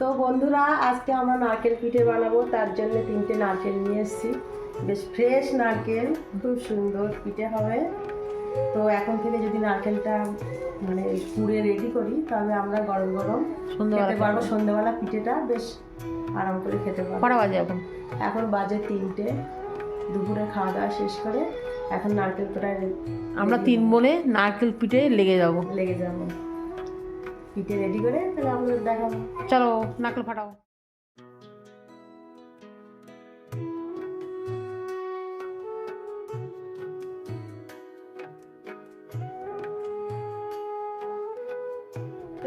তো বন্ধুরা আজকে আমরা নারকেল পিঠে বানাবো তার জন্য তিনটে নারকেল নিয়ে এসেছি। বেশ ফ্রেশ নারকেল খুব সুন্দর পিঠে হবে। তো এখন থেকে যদি নারকেলটা মানে কুড়ে রেডি করি তাহলে আমরা গরম গরম খেতে পারব। সন্ধ্যেবেলা পিঠেটা বেশ আরাম করে খেতে পারব। কটা বাজে এখন? এখন বাজে তিনটে। দুপুরে খাওয়া দাওয়া শেষ করে এখন নারকেল তোরা আমরা তিন বোনে নারকেল পিঠে লেগে যাব। লেগে যাব। পিঠে রেডি করে তাহলে দেখাবো। চলো নারকেল ফাটাও।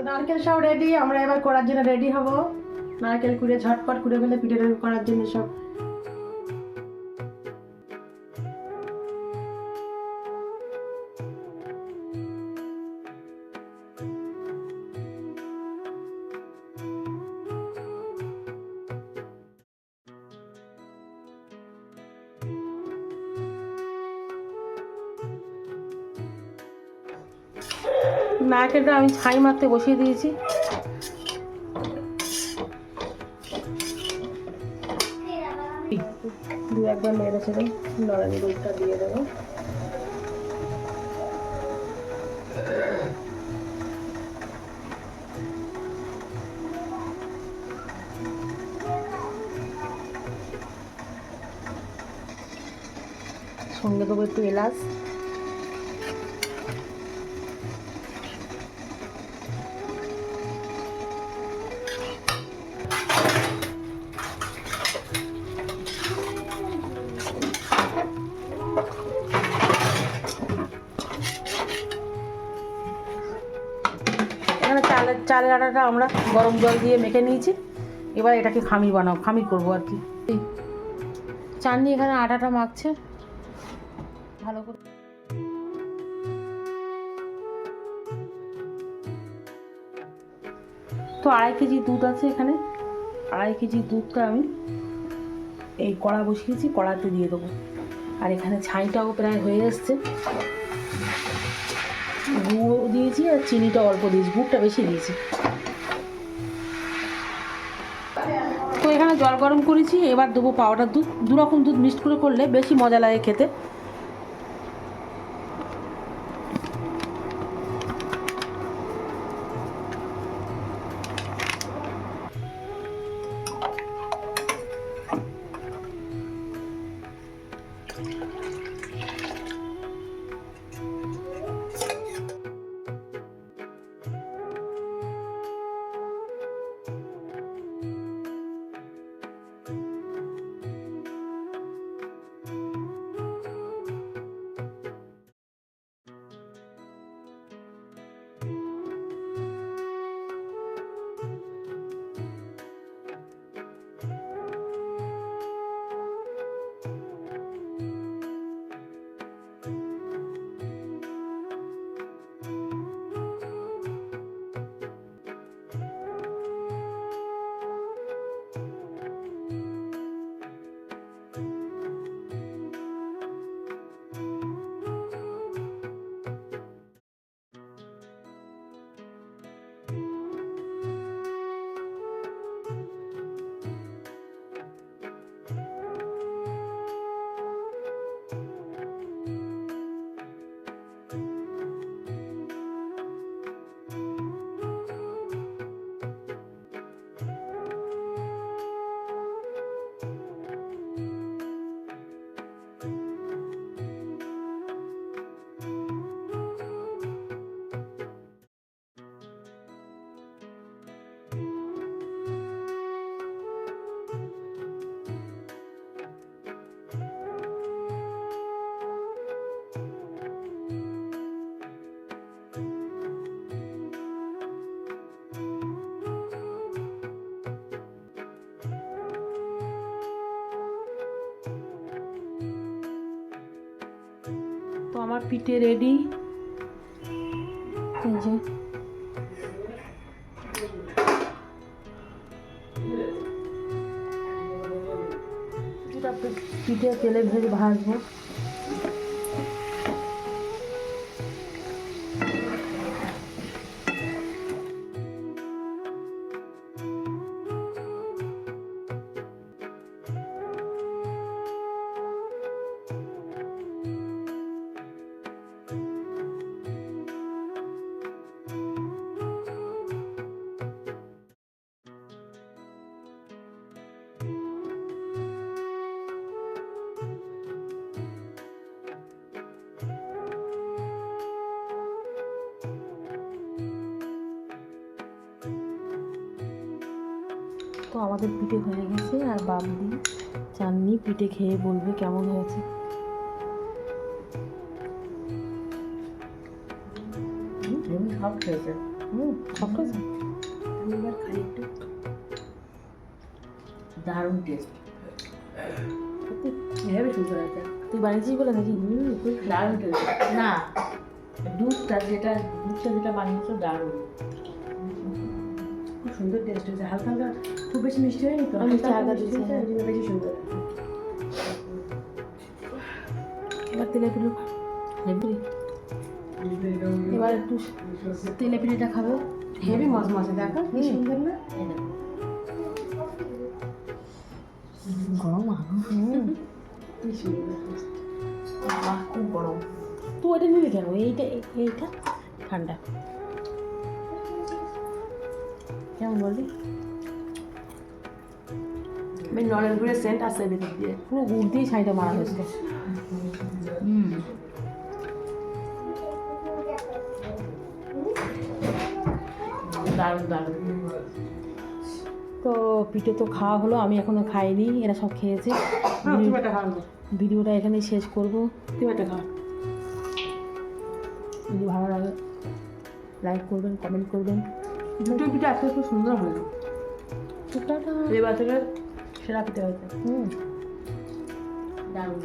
নারকেল সব রেডি আমরা এবার করার জন্য রেডি হব। নারকেল কুড়ে ঝটপট কুড়ে ফেলে পিঠে করার জন্য সব নারকেলটা আমি ছাই মারতে বসিয়ে দিয়েছি। দু একবার মেরে ছেড়ে নড়ানি দুধটা দিয়ে দেবো। সঙ্গে দেবো একটু এলাচ। চালের আটাটা আমরা গরম জল দিয়ে মেখে নিয়েছি। এবার এটাকে খামি বানাও খামির করব আর কি। চাননি এখানে আটাটা মাখছে। ভালো করে তো আড়াই কেজি দুধ আছে এখানে। আড়াই কেজি দুধটা আমি এই কড়া বসিয়েছি, কড়াতে দিয়ে দেবো। আর এখানে ছাইটাও প্রায় হয়ে এসছে। গুঁড়ো দিয়েছি আর চিনিটা অল্প দিয়েছি, গুড়টা বেশি দিয়েছি। তো এখানে জল গরম করেছি, এবার দেবো পাউডার দুধ। দু রকম দুধ মিক্সড করে করলে বেশি মজা লাগে খেতে। আমার পিঠে রেডি এই যে। পিঠে তেলে ভেজে ভাজবো। তো আমাদের পিঠে হয়ে গেছে আর বাবলি চাননি পিঠে খেয়ে বলবে কেমন হয়েছে। সব খেয়েছে। হুম সব খাইছে এবার খাই একটু দারুণ টেস্ট হেবি সুন্দর আছে তুই বানিয়েছিস বলে নাকি? দারুণ টেস্ট না দুধটা যেটা দুধটা যেটা বানিয়েছো দারুণ। সুন্দর টেস্ট হয়েছে। হালকা হালকা খুব বেশি মিষ্টি হয়নি তো? হালকা হালকা মিষ্টি হয়েছে, ওই জন্য বেশি সুন্দর। এবার তেলে পিঠে হেবি এবার একটু তেলে পিঠেটা খাবে। হেভি মজ মজা দেখো কি সুন্দর না? গরম কি সুন্দর খুব গরম। তো এটা নিবি কেন এইটা এইটা ঠান্ডা। কেমন বলবি? বেশ নলেন গুড়ের সেন্ট আসছে ভেতর দিয়ে। পুরো গুড় দিয়ে ছাইটা মারা হয়েছে। হুম। দারুণ দারুণ। তো পিঠে তো খাওয়া হলো আমি এখনও খাইনি এরা সব খেয়েছে। হ্যাঁ। ভিডিওটা এখানেই শেষ করব। একটা যদি ভালো লাগে লাইক করবেন কমেন্ট করবেন। দুটো পিঠে আস্তে খুব সুন্দর হলো। টুকটাটা থেকে সেরা পিঠে হয়েছে। হুম। দারুণ